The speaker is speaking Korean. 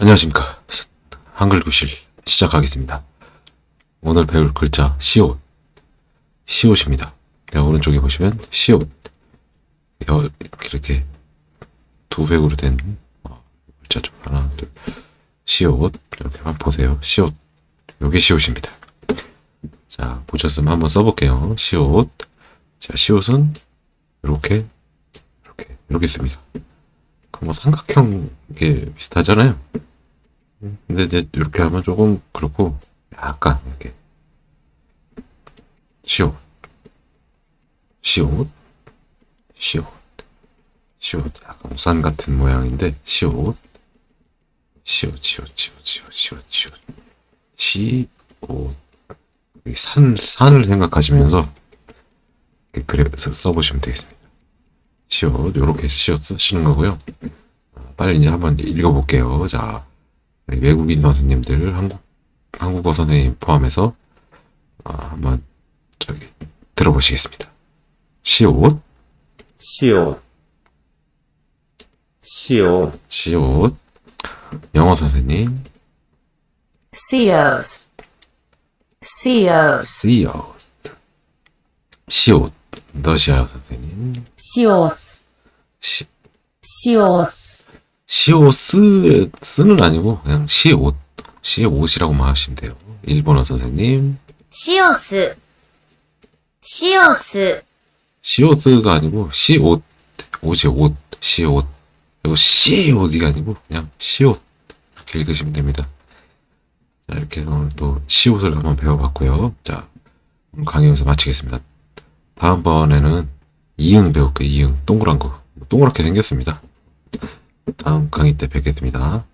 안녕하십니까. 한글 교실 시작하겠습니다. 오늘 배울 글자 시옷. 시옷입니다. 네, 오른쪽에 보시면 시옷. 여- 이렇게 두 획으로 된 어, 글자죠. 하나, 둘. 시옷. 이렇게만 보세요. 시옷. 요게 시옷입니다. 자, 보셨으면 한번 써볼게요. 시옷. 자, 시옷은 이렇게, 이렇게, 이렇게 씁니다. 그뭐 삼각형 이게 비슷하잖아요. 근데 이제 이렇게 하면 조금 그렇고 약간 이렇게 시옷, 시옷, 시옷, 시옷. 약간 우산 같은 모양인데 시옷, 시옷, 시옷, 시옷, 시옷, 시옷, 시옷, 시옷. 이산 산을 생각하시면서 이렇게 그려 서- 써보시면 되겠습니다. 시옷 요렇게 시옷 쓰시는 거고요. 어, 빨리 이제 한번 읽어볼게요. 자, 외국인 선생님들, 한국, 한국어 선생님 포함해서, 어, 한번, 저기, 들어보시겠습니다. 시옷, 시옷. 시옷. 시옷, 영어 선생님, Seos. Seos. 시옷, 시옷, 러시아 선생님, 시오스, 시오스 쓰는 아니고 그냥 시옷 시옷이라고만 하시면 돼요. 일본어 선생님. 시오스 시오스 시옷가 아니고 시옷 옷이 옷 시옷 그리고 시옷이 아니고 그냥 시옷 이렇게 읽으시면 됩니다. 자 이렇게 해서 오늘 또 시옷을 한번 배워봤고요. 자 강의에서 마치겠습니다. 다음번에는 이응 배울게요. 이응 동그란 거 뭐 동그랗게 생겼습니다. 다음 강의 때 뵙겠습니다.